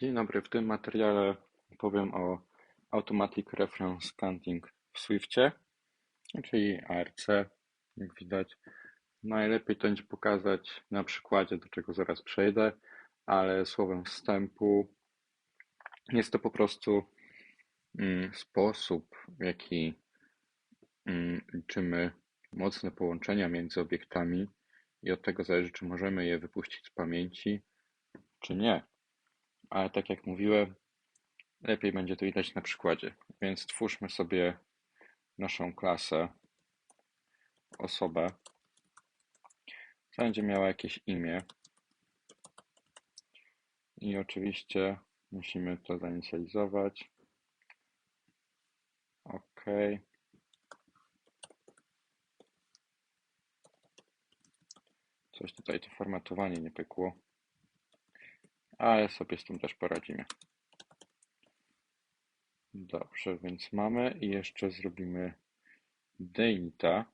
Dzień dobry, w tym materiale powiem o Automatic Reference Counting w Swiftie, czyli ARC, jak widać. Najlepiej to będzie pokazać na przykładzie, do czego zaraz przejdę, ale słowem wstępu jest to po prostu mm, sposób, w jaki mm, liczymy mocne połączenia między obiektami i od tego zależy, czy możemy je wypuścić z pamięci, czy nie ale tak jak mówiłem, lepiej będzie to widać na przykładzie. Więc twórzmy sobie naszą klasę, osobę. Będzie miała jakieś imię. I oczywiście musimy to zainicjalizować. OK. Coś tutaj to formatowanie nie pykło ale sobie z tym też poradzimy. Dobrze, więc mamy i jeszcze zrobimy Data.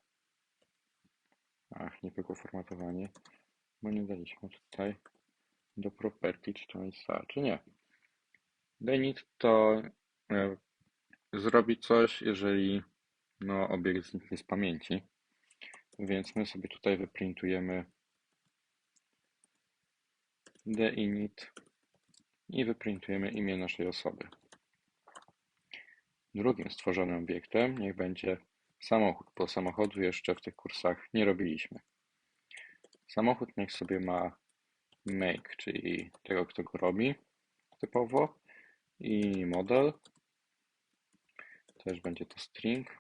Ach, nie pykło formatowanie, bo nie daliśmy tutaj do property, czy to jest czy nie. Denit to e, zrobi coś, jeżeli no, obiekt zniknie z pamięci. Więc my sobie tutaj wyprintujemy deinit i wyprintujemy imię naszej osoby. Drugim stworzonym obiektem niech będzie samochód, bo samochodu jeszcze w tych kursach nie robiliśmy. Samochód niech sobie ma make, czyli tego, kto go robi typowo i model. Też będzie to string.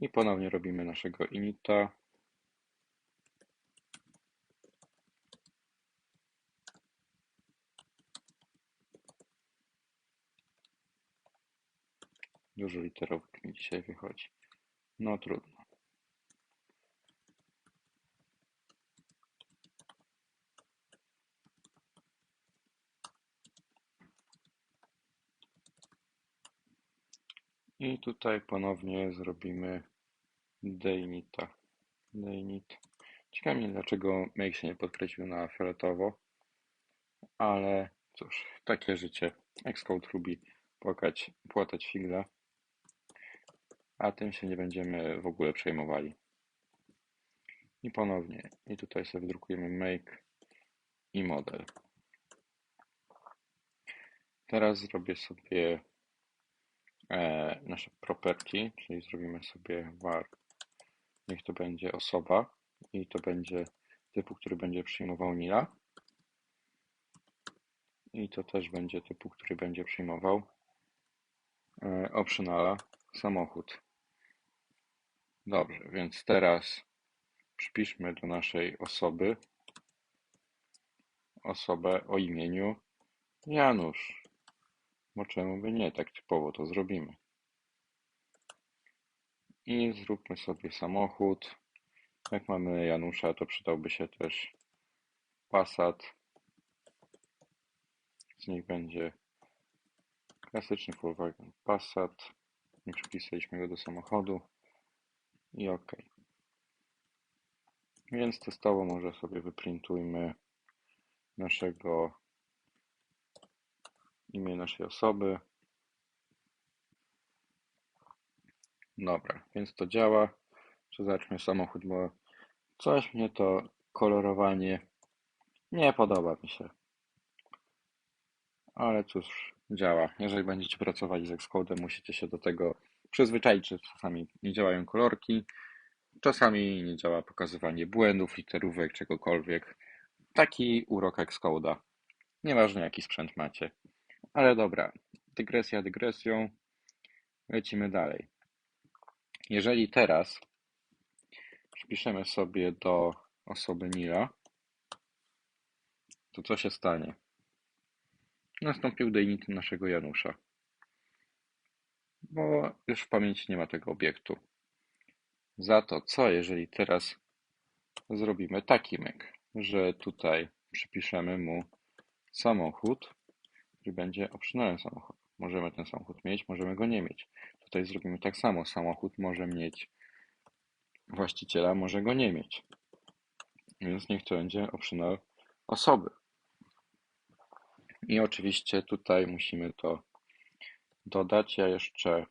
I ponownie robimy naszego inita Dużo literówek mi dzisiaj wychodzi. No trudno. I tutaj ponownie zrobimy Daynita. Daynit. Ciekawe mnie dlaczego make się nie podkreślił na fioletowo, ale cóż, takie życie. Xcode lubi płakać, płatać figle a tym się nie będziemy w ogóle przejmowali. I ponownie, i tutaj sobie wydrukujemy make i model. Teraz zrobię sobie e, nasze property, czyli zrobimy sobie var, niech to będzie osoba i to będzie typu, który będzie przyjmował nila. I to też będzie typu, który będzie przyjmował e, optionala samochód. Dobrze, więc teraz przypiszmy do naszej osoby osobę o imieniu Janusz. Bo czemu by nie? Tak typowo to zrobimy. I zróbmy sobie samochód. Jak mamy Janusza, to przydałby się też Passat. Z nich będzie klasyczny Volkswagen Passat. Nie przypisaliśmy go do samochodu i OK. Więc testowo może sobie wyprintujmy naszego imię naszej osoby. Dobra, więc to działa. Zobaczmy samochód, bo coś mnie to kolorowanie nie podoba mi się. Ale cóż, działa. Jeżeli będziecie pracowali z Xcode, musicie się do tego przyzwyczaić, że czasami nie działają kolorki, czasami nie działa pokazywanie błędów, literówek, czegokolwiek. Taki urok Xcode'a. Nieważne jaki sprzęt macie. Ale dobra, dygresja dygresją. Lecimy dalej. Jeżeli teraz przypiszemy sobie do osoby Nila, to co się stanie? Nastąpił dejnit naszego Janusza bo już w pamięci nie ma tego obiektu. Za to co, jeżeli teraz zrobimy taki myk, że tutaj przypiszemy mu samochód, który będzie opcjonalny samochód. Możemy ten samochód mieć, możemy go nie mieć. Tutaj zrobimy tak samo. Samochód może mieć właściciela, może go nie mieć. Więc niech to będzie optional osoby. I oczywiście tutaj musimy to dodać. Ja jeszcze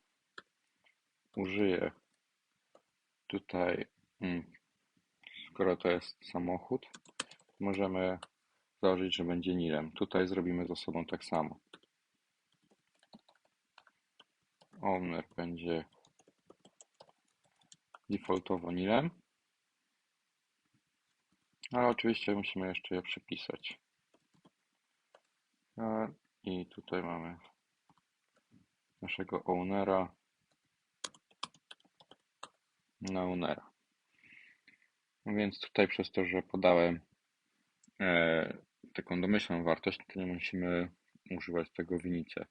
użyję tutaj, mm, skoro to jest samochód, możemy założyć, że będzie Nilem. Tutaj zrobimy ze sobą tak samo. Owner będzie defaultowo Nilem. Ale oczywiście musimy jeszcze je przypisać. I tutaj mamy naszego ownera na ownera. Więc tutaj przez to, że podałem e, taką domyślną wartość, to nie musimy używać tego w inicie.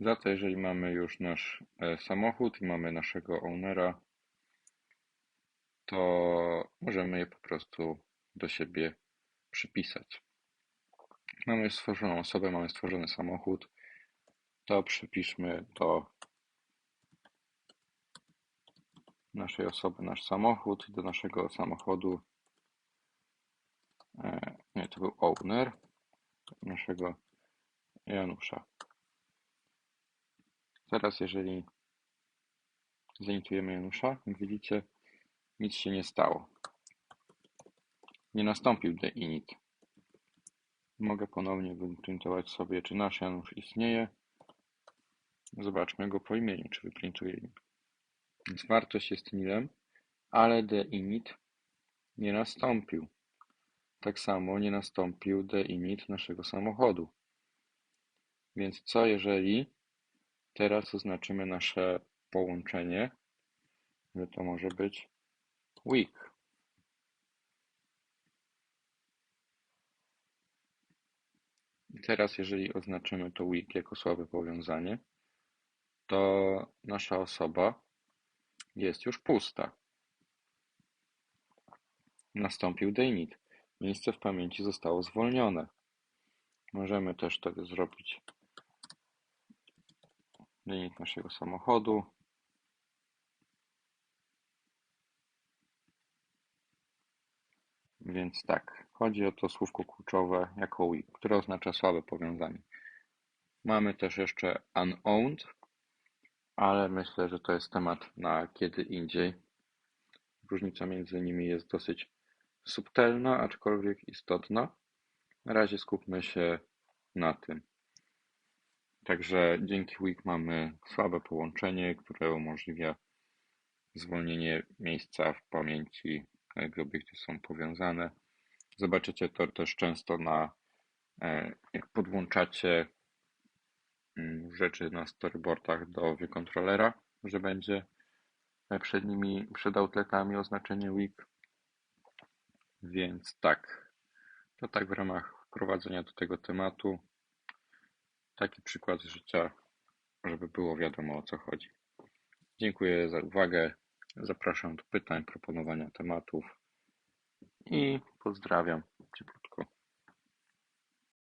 Za to, jeżeli mamy już nasz e, samochód i mamy naszego ownera, to możemy je po prostu do siebie przypisać. Mamy już stworzoną osobę, mamy stworzony samochód, to przypiszmy do naszej osoby nasz samochód i do naszego samochodu e, nie, to był owner naszego Janusza. Teraz jeżeli zanotujemy Janusza, jak widzicie, nic się nie stało. Nie nastąpił the init. Mogę ponownie wyprintować sobie, czy nasz Janusz istnieje. Zobaczmy go po imieniu, czy wyprintuje. Więc wartość jest nilem, ale the init nie nastąpił. Tak samo nie nastąpił the init naszego samochodu. Więc co jeżeli teraz oznaczymy nasze połączenie, że to może być week. I teraz jeżeli oznaczymy to week jako słabe powiązanie, to nasza osoba jest już pusta. Nastąpił deinit. Miejsce w pamięci zostało zwolnione. Możemy też wtedy zrobić deinit naszego samochodu. Więc tak, chodzi o to słówko kluczowe jako które oznacza słabe powiązanie. Mamy też jeszcze unowned, ale myślę, że to jest temat na kiedy indziej. Różnica między nimi jest dosyć subtelna, aczkolwiek istotna. Na razie skupmy się na tym. Także dzięki weak mamy słabe połączenie, które umożliwia zwolnienie miejsca w pamięci, gdy obiekty są powiązane. Zobaczycie to też często na, e, jak podłączacie rzeczy na storyboardach do wykontrolera, że będzie przed nimi, przed outletami oznaczenie weak. Więc tak, to tak w ramach wprowadzenia do tego tematu. Taki przykład życia, żeby było wiadomo o co chodzi. Dziękuję za uwagę. Zapraszam do pytań, proponowania tematów i pozdrawiam.